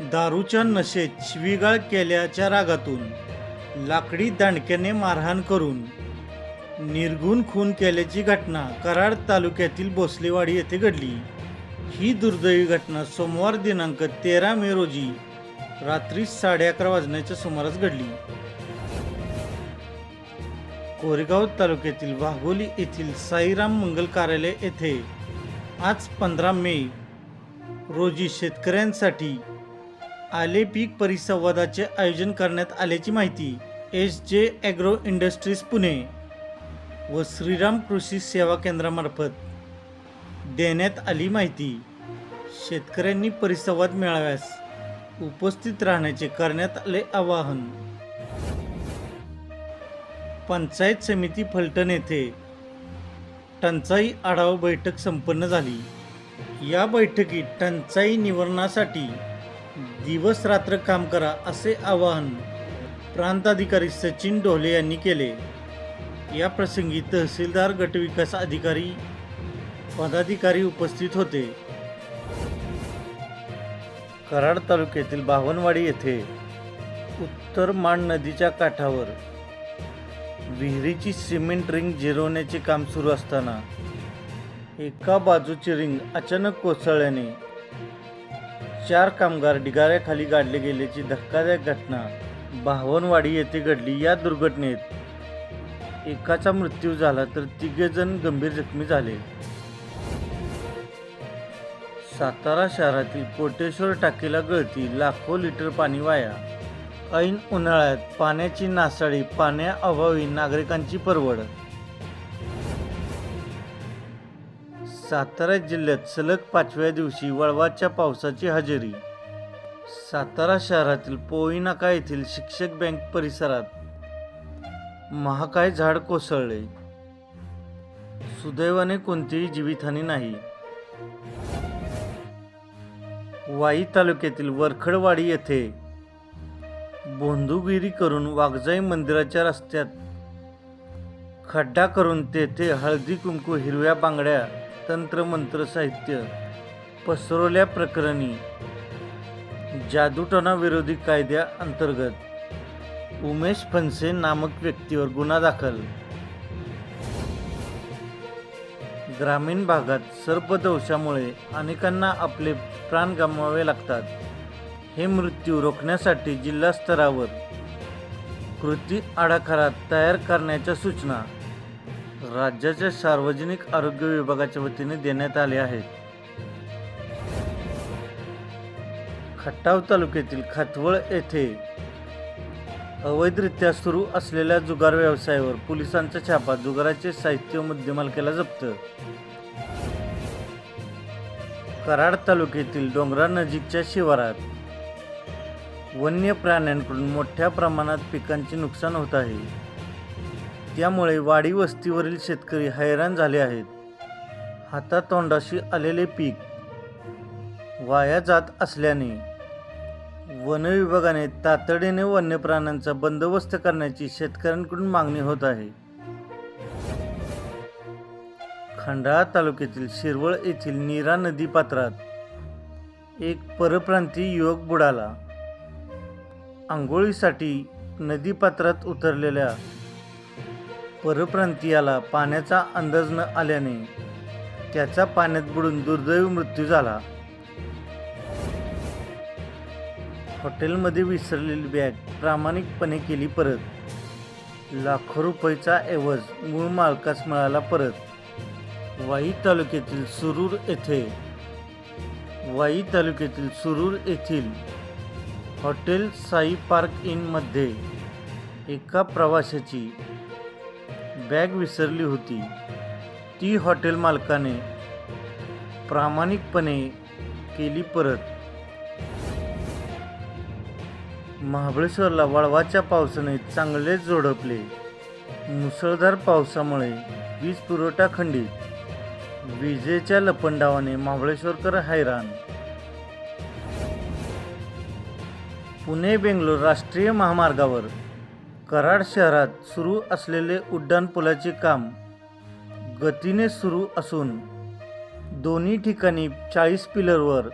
दारूच्या नशेत शिवीगाळ केल्याच्या रागातून लाकडी दांडक्याने मारहाण करून निर्गुण खून केल्याची घटना कराड तालुक्यातील भोसलेवाडी येथे घडली. ही दुर्दैवी घटना सोमवार दिनांक तेरा मे रोजी रात्री साडे अकरा वाजण्याच्या सुमारास घडली. कोरेगाव तालुक्यातील वाघोली येथील साईराम मंगल कार्यालय येथे आज पंधरा मे रोजी शेतकऱ्यांसाठी आले पीक परिसंवादाचे आयोजन करण्यात आल्याची माहिती एस जे ॲग्रो इंडस्ट्रीज पुणे व श्रीराम कृषी सेवा केंद्रामार्फत देण्यात आली माहिती. शेतकऱ्यांनी परिसंवाद मेळाव्यास उपस्थित राहण्याचे करण्यात आले आवाहन. पंचायत समिती फलटण येथे टंचाई आढावा बैठक संपन्न झाली. या बैठकीत टंचाई निवारणासाठी दिवस रात्र काम करा असे आवाहन प्रांताधिकारी सचिन ढोले यांनी केले. या प्रसंगी तहसीलदार गटविकास अधिकारी पदाधिकारी उपस्थित होते. कराड तालुक्यातील बावनवाडी येथे उत्तर मान नदीच्या काठावर विहिरीची सिमेंट रिंग जिरवण्याचे काम सुरू असताना एका बाजूची रिंग अचानक कोसळल्याने चार कामगार ढिगाऱ्याखाली गाडले गेल्याची धक्कादायक घटना बावनवाडी येथे घडली. या दुर्घटनेत एकाचा मृत्यू झाला तर तिघे जण गंभीर जखमी झाले. सातारा शहरातील कोटेश्वर टाकीला गळती लाखो लिटर पाणी वाया. ऐन उन्हाळ्यात पाण्याची नासाडी पाण्याअभावी नागरिकांची परवड. सातारा जिल्ह्यात सलग पाचव्या दिवशी वळवाच्या पावसाची हजेरी. सातारा शहरातील पोईनाका येथील शिक्षक बँक परिसरात महाकाय झाड कोसळले. सुदैवाने कोणतीही जीवितहानी नाही. वाई तालुक्यातील वरखडवाडी येथे बोंधुगिरी करून वाघजाई मंदिराच्या रस्त्यात खड्डा करून तेथे हळदी कुंकू हिरव्या बांगड्या तंत्रमंत्र साहित्य पसरवल्या प्रकरणी जादूटोना विरोधी कायद्या अंतर्गत उमेश फनसे नामक व्यक्तीवर गुन्हा दाखल. ग्रामीण भागात सर्पदंशामुळे अनेकांना आपले प्राण गमवावे लागतात. हे मृत्यू रोखण्यासाठी जिल्हा स्तरावर कृती आराखडा तयार करण्याच्या सूचना राज्याच्या सार्वजनिक आरोग्य विभागाच्या वतीने देण्यात आले आहेत खटाव तालुक्यातील खातवळ येथे अवैधरित्या सुरू असलेल्या जुगार व्यवसायावर पोलिसांचा छापा जुगाराचे साहित्य मुद्देमाल केला जप्त. कराड तालुक्यातील डोंगरा नजीकच्या शिवारात वन्य प्राण्यांकडून मोठ्या प्रमाणात पिकांचे नुकसान होत आहे. त्यामुळे वाडी वस्तीवरील शेतकरी हैराण झाले आहेत. हातातोंडाशी आलेले पीक वाया जात असल्याने वनविभागाने तातडीने वन्य प्राण्यांचा बंदोबस्त करण्याची शेतकऱ्यांकडून मागणी होत आहे. खंडाळा तालुक्यातील शिरवळ येथील नीरा नदी पात्रात एक परप्रांतीय युवक बुडाला. आंघोळीसाठी नदीपात्रात उतरलेल्या परप्रांतीयाला पाण्याचा अंदाज न आल्याने त्याचा पाण्यात बुडून दुर्दैवी मृत्यू झाला. हॉटेलमध्ये विसरलेली बॅग प्रामाणिकपणे केली परत. लाखो रुपयेचा ऐवज मूळ मालकास मिळाला परत. वाई तालुक्यातील सुरूर येथे वाई तालुक्यातील सुरूर येथील हॉटेल साई पार्क इनमध्ये एका प्रवाशाची बॅग विसरली होती. ती हॉटेल मालकाने प्रामाणिकपणे केली परत. महाबळेश्वरला वळवाच्या पावसाने चांगलेच झोडपले. मुसळधार पावसामुळे वीज पुरवठा खंडित. विजेच्या लपंडावाने महाबळेश्वरकर हैराण. पुणे बेंगलोर राष्ट्रीय महामार्गावर कराड शहरात सुरू असलेले उड्डाणपुलाचे काम गतीने सुरू असून दोन्ही ठिकाणी चाळीस पिलरवर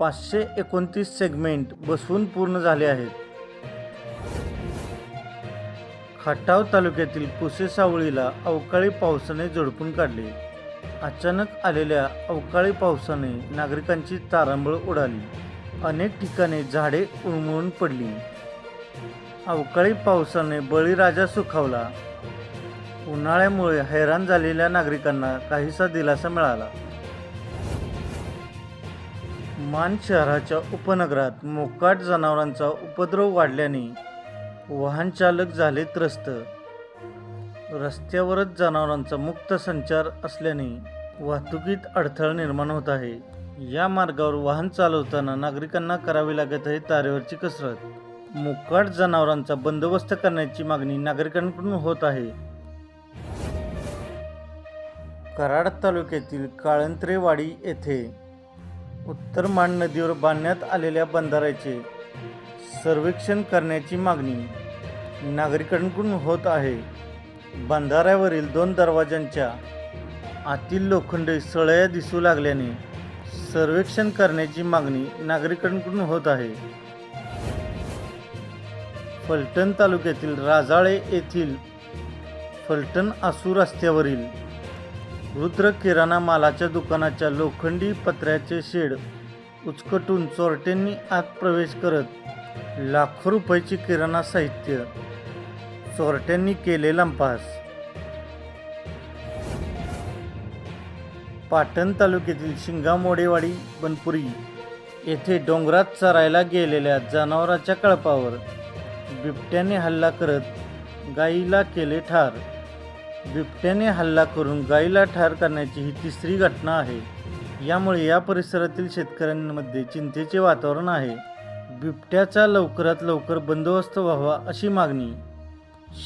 पाचशे एकोणतीस सेगमेंट बसवून पूर्ण झाले आहेत. खटाव तालुक्यातील पुसे सावळीला अवकाळी पावसाने झोडपून काढले. अचानक आलेल्या अवकाळी पावसाने नागरिकांची तारांबळ उडाली. अनेक ठिकाणी झाडे उन्मळून पडली. अवकाळी पावसाने बळीराजा सुखावला. उन्हाळ्यामुळे हैराण झालेल्या नागरिकांना काहीसा दिलासा मिळाला. मान शहराच्या उपनगरात मोकाट जनावरांचा उपद्रव वाढल्याने वाहनचालक झाले त्रस्त. रस्त्यावरच जनावरांचा मुक्त संचार असल्याने वाहतुकीत अडथळा निर्माण होत आहे. या मार्गावर वाहन चालवताना नागरिकांना करावी लागत आहे तारेवरची कसरत. मोकाट जनावरांचा बंदोबस्त करण्याची मागणी नागरिकांकडून होत आहे. कराड तालुक्यातील काळंत्रेवाडी येथे उत्तर मान नदीवर बांधण्यात आलेल्या बंधाऱ्याचे सर्वेक्षण करण्याची मागणी नागरिकांकडून होत आहे. बंधाऱ्यावरील दोन दरवाजांच्या आतील लोखंडी सळया दिसू लागल्याने सर्वेक्षण करण्याची मागणी नागरिकांकडून होत आहे. फलटण तालुक्यातील राजाळे येथील फलटण आसू रस्त्यावरील रुद्र किराणा मालाच्या दुकानाच्या लोखंडी पत्र्याचे शेड उचकटून चोरट्यांनी आत प्रवेश करत लाखो रुपयाची किराणा साहित्य चोरट्यांनी केले लंपास. पाटण तालुक्यातील शिंगामोडेवाडी बनपुरी येथे डोंगरात चरायला गेलेल्या जनावराच्या कळपावर बिबट्याने हल्ला करत गाईला केले ठार. बिबट्याने हल्ला करून गाईला ठार करण्याची ही तिसरी घटना आहे. यामुळे या परिसरातील शेतकऱ्यांमध्ये चिंतेचे वातावरण आहे. बिबट्याचा लवकरात लवकर बंदोबस्त व्हावा अशी मागणी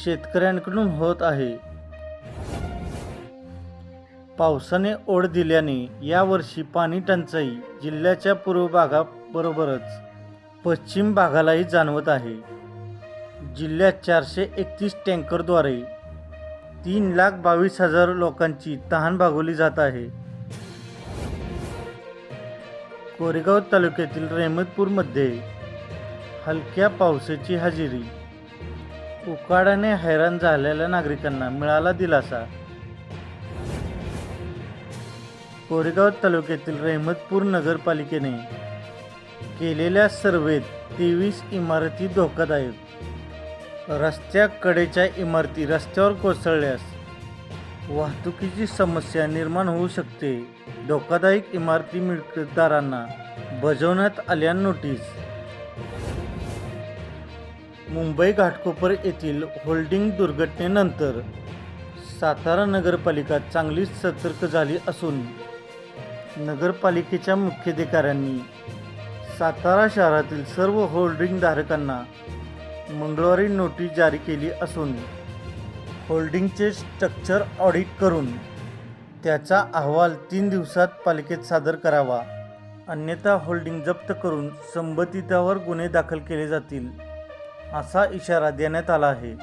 शेतकऱ्यांकडून होत आहे. पावसाने ओढ दिल्याने यावर्षी पाणी टंचाई जिल्ह्याच्या पूर्व भागाबरोबरच पश्चिम भागालाही जाणवत आहे. जिल्ह्यात चारशे एकतीस टँकरद्वारे तीन लाख बावीस हजार लोकांची तहान भागवली जात आहे. कोरेगाव तालुक्यातील रेहमतपूरमध्ये हलक्या पावसाची हजेरी. उकाडाने हैराण झालेल्या नागरिकांना मिळाला दिलासा. कोरेगाव तालुक्यातील रेहमतपूर नगरपालिकेने केलेल्या सर्वेत तेवीस इमारती धोकादायक रस्त्याकडेच्या इमारती रस्त्यावर कोसळल्यास वाहतुकीची समस्या निर्माण होऊ शकते. धोकादायक इमारती मिळकतदारांना बजावण्यात आल्या नोटीस. मुंबई घाटकोपर येथील होल्डिंग दुर्घटनेनंतर सातारा नगरपालिका चांगलीच सतर्क झाली असून नगरपालिकेच्या मुख्याधिकाऱ्यांनी सातारा शहरातील सर्व होल्डिंगधारकांना मंगळवारी नोटीस जारी केली असून होल्डिंगचे स्ट्रक्चर ऑडिट करून त्याचा अहवाल तीन दिवसात पालिकेत सादर करावा. अन्यथा होल्डिंग जप्त करून संबंधितावर गुन्हे दाखल केले जातील असा इशारा देण्यात आला आहे.